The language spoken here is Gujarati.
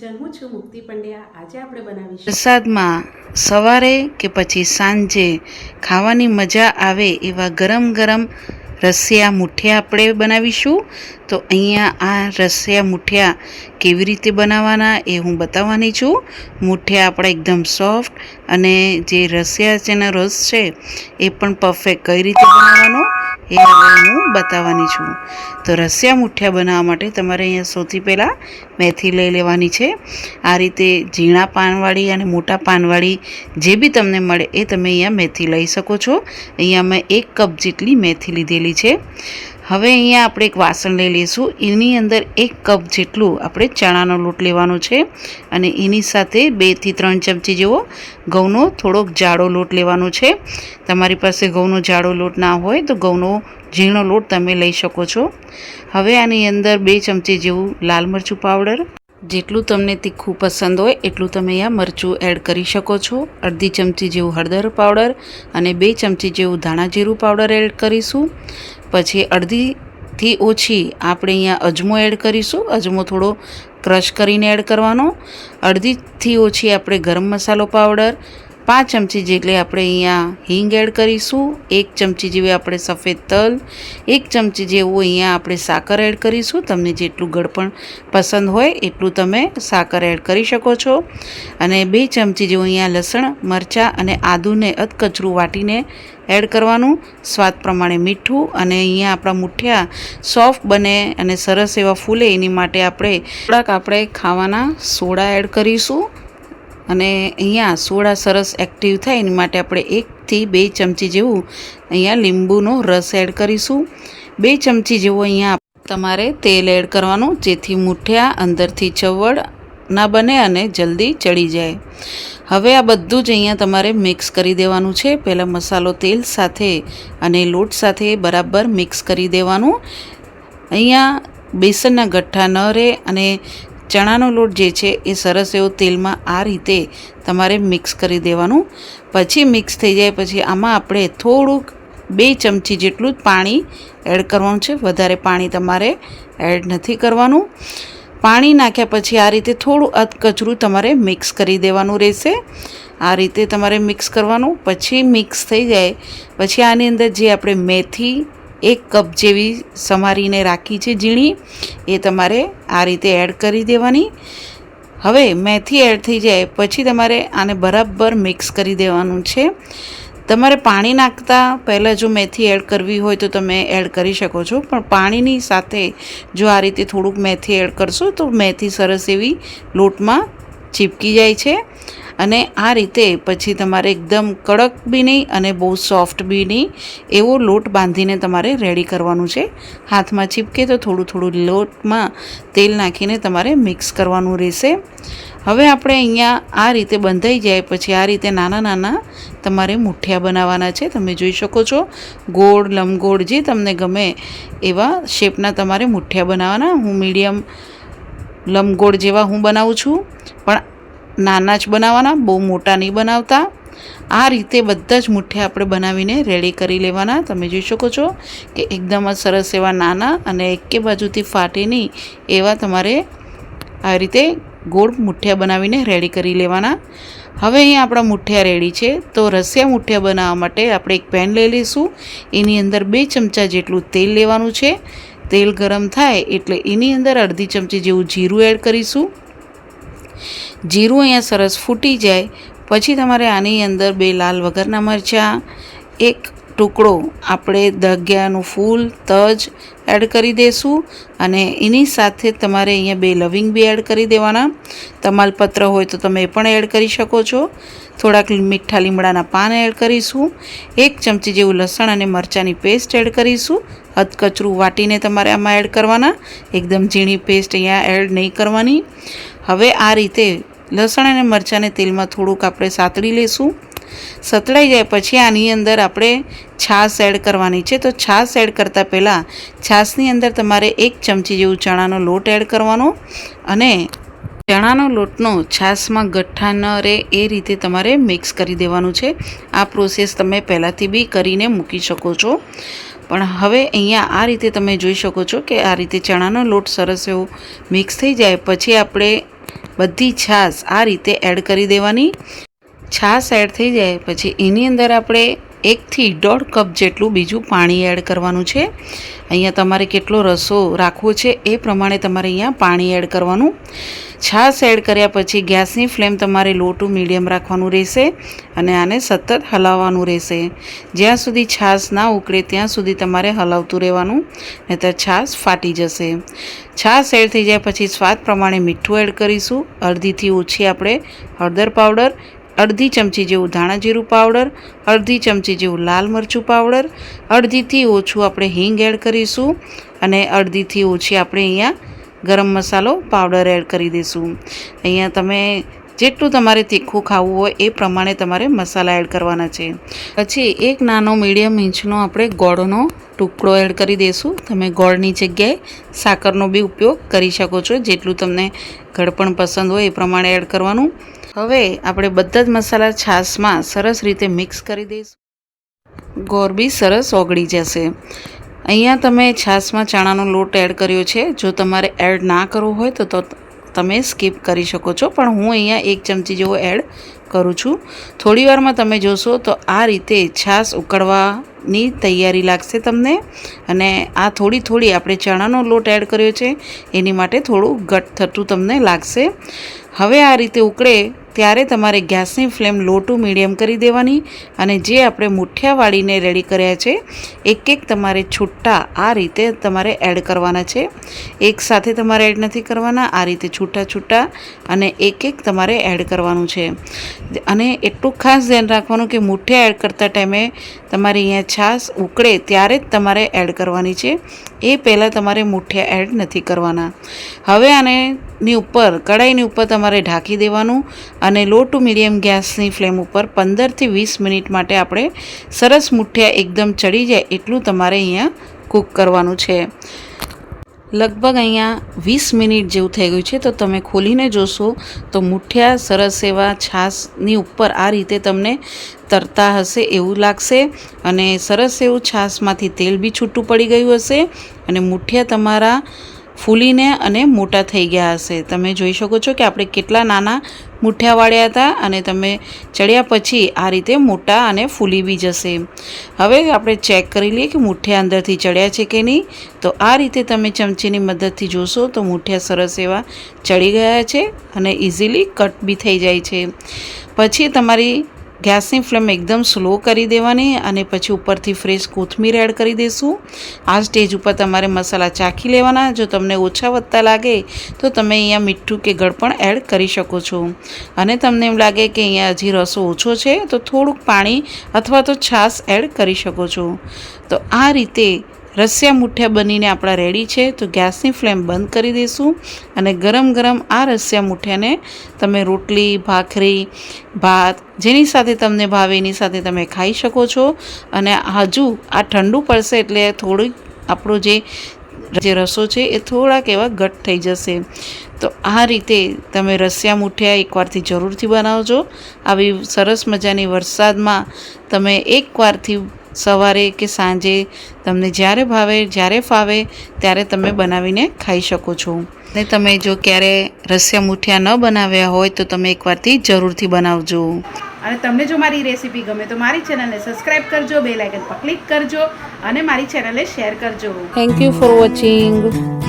કિચન હું છું મુક્તિ પંડ્યા. આજે આપણે બનાવીશું વરસાદમાં સવારે કે પછી સાંજે ખાવાની મજા આવે એવા ગરમ ગરમ રસિયા મુઠિયા આપણે બનાવીશું. તો અહીંયા આ રસિયા મુઠિયા કેવી રીતે બનાવવાના એ હું બતાવવાની છું. મુઠિયા આપણા એકદમ સોફ્ટ અને જે રસિયા જેનો રસ છે એ પણ પરફેક્ટ કઈ રીતે બનાવવાનો એ હવે હું બતાવવાની છું. તો રસિયા મુઠિયા બનાવવા માટે તમારે અહીંયા સૌથી પહેલાં મેથી લઈ લેવાની છે. આ રીતે ઝીણા પાનવાળી અને મોટા પાનવાળી જે બી તમને મળે એ તમે અહીંયા મેથી લઈ શકો છો. અહીંયા મેં એક કપ જેટલી મેથી લીધેલી છે. હવે અહીંયા આપણે એક વાસણ લઈ લઈશું. એની અંદર એક કપ જેટલું આપણે ચણાનો લોટ લેવાનો છે અને એની સાથે બેથી ત્રણ ચમચી જેવો ઘઉંનો થોડોક જાડો લોટ લેવાનો છે. તમારી પાસે ઘઉંનો જાડો લોટ ના હોય તો ઘઉંનો ઝીણો લોટ તમે લઈ શકો છો. હવે આની અંદર બે ચમચી જેવું લાલ મરચું પાવડર જેટલું તમને તીખું પસંદ હોય, એટલું તમે અહીંયા મરચું એડ કરી શકો છો. અડધી ચમચી જેવું હળદર પાવડર અને બે ચમચી જેવું ધાણા જીરું પાવડર એડ કરીશું. પછી અડધીથી ઓછી આપણે અહીંયા અજમો એડ કરીશું. અજમો થોડો ક્રશ કરીને એડ કરવાનો. અડધીથી ઓછી આપણે ગરમ મસાલો પાવડર પાંચ ચમચી જેટલી આપણે અહીંયા હિંગ એડ કરીશું, એક ચમચી જેવી આપણે સફેદ તલ, એક ચમચી જેવું અહીંયા આપણે સાકર એડ કરીશું. તમને જેટલું ગળપણ પસંદ હોય એટલું તમે સાકર એડ કરી શકો છો. અને બે ચમચી જેવું અહીંયા લસણ, મરચાં અને આદુને અધકચરું વાટીને એડ કરવાનું. સ્વાદ પ્રમાણે મીઠું અને અહીંયા આપણા મુઠિયા સોફ્ટ બને અને સરસ એવા ફૂલે એની માટે આપણે થોડાક આપણે ખાવાના સોડા એડ કરીશું. અને અહીંયા સોડા સરસ એક્ટિવ થાય, એની માટે આપણે એકથી બે ચમચી જેવું અહીંયા લીંબુનો રસ એડ કરીશું. બે ચમચી જેવું અહીંયા તમારે તેલ એડ કરવાનું, જેથી મૂઠિયા અંદરથી ચવડ ના બને અને જલ્દી ચડી જાય. હવે આ બધું જ અહીંયા તમારે મિક્સ કરી દેવાનું છે. પહેલાં મસાલો તેલ સાથે અને લોટ સાથે બરાબર મિક્સ કરી દેવાનું. અહીંયા બેસનના ગઠ્ઠા ન રહે અને ચણાનો લોટ જે છે એ સરસ એવો તેલમાં આ રીતે તમારે મિક્સ કરી દેવાનું. પછી મિક્સ થઈ જાય પછી આમાં આપણે થોડુંક બે ચમચી જેટલું જ પાણી એડ કરવાનું છે. વધારે પાણી તમારે એડ નથી કરવાનું. પાણી નાખ્યા પછી આ રીતે થોડું અધકચરું તમારે મિક્સ કરી દેવાનું રહેશે. આ રીતે તમારે મિક્સ કરવાનું. પછી મિક્સ થઈ જાય. પછી આની અંદર જે આપણે મેથી એક કપ જેવી સમારીને રાખી છે ઝીણી. એ તમારે આ રીતે એડ કરી દેવાની. હવે મેથી એડ થઈ જાય પછી તમારે આને બરાબર મિક્સ કરી દેવાનું છે. તમારે પાણી નાખતા પહેલાં જો મેથી એડ કરવી હોય તો તમે એડ કરી શકો છો. પણ પાણીની સાથે જો આ રીતે થોડુંક મેથી એડ કરશો તો મેથી સરસ એવી લોટમાં ચીપકી જાય છે. અને આ રીતે પછી તમારે એકદમ કડક બી નહીં અને બહુ સોફ્ટ બી નહીં એવો લોટ બાંધીને તમારે રેડી કરવાનું છે. હાથમાં ચીપકે તો થોડું થોડું લોટમાં તેલ નાખીને તમારે મિક્સ કરવાનું રહેશે. હવે આપણે અહીંયા આ રીતે બંધાઈ જાય પછી આ રીતે નાના નાના તમારે મુઠ્ઠિયા બનાવવાના છે. તમે જોઈ શકો છો, ગોળ લંબગોળ જે તમને ગમે એવા શેપના તમારે મુઠ્ઠિયા બનાવવાના. હું મીડિયમ લંબગોળ જેવા હું બનાવું છું. પણ નાના જ બનાવવાના, બહુ મોટા નહીં બનાવતા. આ રીતે બધા જ મુઠ્ઠિયા આપણે બનાવીને રેડી કરી લેવાના. તમે જોઈ શકો છો કે એકદમ જ સરસ એવા નાના અને એકે બાજુથી ફાટે નહીં એવા તમારે આ રીતે ગોળ મુઠ્ઠિયા બનાવીને રેડી કરી લેવાના. હવે અહીંયા આપણા મુઠ્ઠિયા રેડી છે. તો રસિયા મુઠ્ઠિયા બનાવવા માટે આપણે એક પેન લઈ લઈશું. એની અંદર બે ચમચા જેટલું તેલ લેવાનું છે. તેલ ગરમ થાય એટલે એની અંદર અડધી ચમચી જેવું જીરું એડ કરીશું. જીરું અહીંયા સરસ ફૂટી જાય. પછી તમારે આની અંદર બે લાલ વગરના મરચાં, એક ટુકડો આપણે દગિયાનું ફૂલ, તજ એડ કરી દઈશું અને એની સાથે તમારે અહીંયા બે લવિંગ બી એડ કરી દેવાના. તમાલપત્ર હોય તો તમે એ પણ એડ કરી શકો છો. થોડાક મીઠા લીમડાના પાન એડ કરીશું. એક ચમચી જેવું લસણ અને મરચાંની પેસ્ટ એડ કરીશું. હદકચરું વાટીને તમારે આમાં એડ કરવાના. એકદમ ઝીણી પેસ્ટ અહીંયા એડ નહીં કરવાની. હવે આ રીતે લસણ અને મરચાંને તેલમાં થોડુંક આપણે સાતળી લઈશું સતળાઈ જાય પછી આની અંદર આપણે છાશ એડ કરવાની છે. તો છાશ એડ કરતાં પહેલાં છાશની અંદર તમારે એક ચમચી જેવું ચણાનો લોટ એડ કરવાનો અને ચણાનો લોટનો છાશમાં ગઠ્ઠા ન રહે એ રીતે તમારે મિક્સ કરી દેવાનું છે. આ પ્રોસેસ તમે પહેલાંથી બી કરીને મૂકી શકો છો. પણ હવે અહીંયા આ રીતે તમે જોઈ શકો છો કે આ રીતે ચણાનો લોટ સરસ એવો મિક્સ થઈ જાય. પછી આપણે બધી છાશ આ રીતે એડ કરી દેવાની. છાશ એડ થઈ જાય પછી એની અંદર આપણે એકથી દોઢ કપ જેટલું બીજું પાણી એડ કરવાનું છે. અહીંયા તમારે કેટલો રસો રાખવો છે એ પ્રમાણે તમારે અહીંયા પાણી એડ કરવાનું. છાશ એડ કર્યા પછી ગેસની ફ્લેમ તમારે લો ટુ મીડિયમ રાખવાનું રહેશે અને આને સતત હલાવવાનું રહેશે. જ્યાં સુધી છાશ ના ઉકળે ત્યાં સુધી તમારે હલાવતું રહેવાનું, નહીતર છાશ ફાટી જશે. છાશ એડ થઈ જાય પછી સ્વાદ પ્રમાણે મીઠું એડ કરીશું. અડધીથી ઓછી આપણે હળદર પાવડર, અડધી ચમચી જેવું ધાણા જીરું પાવડર, અડધી ચમચી જેવું લાલ મરચું પાવડર, અડધીથી ઓછું આપણે હિંગ એડ કરીશું અને અડધીથી ઓછી આપણે અહીંયા ગરમ મસાલો પાવડર એડ કરી દઈશું. અહીંયા તમે જેટલું તમારે તીખું ખાવું હોય એ પ્રમાણે તમારે મસાલા એડ કરવાના છે. પછી એક નાનો મીડિયમ ઇંચનો આપણે ગોળનો ટુકડો એડ કરી દઈશું. તમે ગોળની જગ્યાએ સાકરનો બી ઉપયોગ કરી શકો છો. જેટલું તમને ગળપણ પસંદ હોય એ પ્રમાણે એડ કરવાનું. હવે આપણે બધા જ મસાલા છાશમાં સરસ રીતે મિક્સ કરી દઈશું. ગોળ બી સરસ ઓગળી જશે. અહીંયા તમે છાશમાં ચણાનો લોટ એડ કર્યો છે. જો તમારે એડ ના કરવો હોય તો તમે સ્કીપ કરી શકો છો. પણ હું અહીંયા એક ચમચી જેવો એડ કરું છું. થોડી વારમાં તમે જોશો તો આ રીતે છાશ ઉકળવાની તૈયારી લાગશે તમને. અને આ થોડી થોડી આપણે ચણાનો લોટ એડ કર્યો છે. એની માટે થોડું ઘટ થતું તમને લાગશે. હવે આ રીતે ઉકળે ત્યારે તમારે ગેસની ફ્લેમ લો ટુ મીડિયમ કરી દેવાની અને જે આપણે મુઠિયા વાળીને રેડી કર્યા છે, એક એક તમારે છૂટા આ રીતે તમારે એડ કરવાના છે. એક સાથે તમારે એડ નથી કરવાના, આ રીતે છૂટા છૂટા અને એક એક તમારે એડ કરવાનું છે. અને એટલું ખાસ ધ્યાન રાખવાનું કે મુઠ્ઠિયા એડ કરતા ટાઈમે તમારી અહીંયા છાશ ઉકળે ત્યારે જ તમારે એડ કરવાની છે. એ પહેલાં તમારે મુઠિયા એડ નથી કરવાના. હવે આને ની ઉપર કડાઈની ઉપર તમારે ઢાંકી દેવાનું અને લો ટુ મીડિયમ ગેસની ફ્લેમ ઉપર પંદરથી વીસ મિનિટ માટે આપણે સરસ મુઠિયા એકદમ ચડી જાય એટલું તમારે અહીંયા કૂક કરવાનું છે. લગભગ અહીંયા વીસ મિનિટ જેવું થઈ ગયું છે, તો તમે ખોલીને જોશો તો મુઠિયા, સરસ એવા છાશની ઉપર આ રીતે તમને તરતા હશે એવું લાગશે અને સરસ એવું છાશમાંથી તેલ બી છૂટું પડી ગયું હશે અને મુઠિયા તમારા ફૂલીને અને મોટા થઈ ગયા હશે. તમે જોઈ શકો છો કે આપણે કેટલા નાના મુઠિયા વાળ્યા હતા અને તમે ચડ્યા પછી આ રીતે મોટા અને ફૂલી બી જશે. હવે આપણે ચેક કરી લઈએ કે મુઠિયા અંદરથી ચડ્યા છે કે નહીં. તો આ રીતે તમે ચમચીની મદદથી જોશો તો મુઠિયા સરસ એવા ચડી ગયા છે અને ઇઝીલી કટ બી થઈ જાય છે. પછી તમારી ગેસની ફ્લેમ એકદમ સ્લો કરી દેવાની અને પછી ઉપરથી ફ્રેશ કોથમીર એડ કરી દઈશું આ સ્ટેજ ઉપર તમારે મસાલા ચાખી લેવાના. જો તમને ઓછા વધતા લાગે, તો તમે અહીંયા મીઠું કે ગળપણ એડ કરી શકો છો. અને તમને એમ લાગે કે અહીંયા હજી રસો ઓછો છે, તો થોડુંક પાણી અથવા તો છાશ એડ કરી શકો છો. તો આ રીતે રસિયા મુઠિયા બનીને આપણા રેડી છે, તો ગેસની ફ્લેમ બંધ કરી દઈશું અને ગરમ ગરમ આ રસિયા મુઠિયાને તમે રોટલી, ભાખરી, ભાત, જેની સાથે તમને ભાવે એની સાથે તમે ખાઈ શકો છો. અને હજુ આ ઠંડુ પડશે એટલે થોડુંક આપણો જે જે રસો છે એ થોડાક એવા ઘટ થઈ જશે. તો આ રીતે તમે રસિયા મુઠિયા એકવારથી જરૂરથી બનાવજો. આવી સરસ મજાની વરસાદમાં તમે એકવારથી સવારે કે સાંજે તમને જ્યારે ભાવે જ્યારે ફાવે ત્યારે તમે બનાવીને ખાઈ શકો છો. ને તમે જો ક્યારે રસિયા મુઠિયા ન બનાવ્યા હોય તો તમે એકવારથી જરૂરથી બનાવજો. અને તમને જો મારી રેસીપી ગમે તો મારી ચેનલને સબસ્ક્રાઇબ કરજો બે લાઇકન પર ક્લિક કરજો અને મારી ચેનલને શેર કરજો. Thank you for watching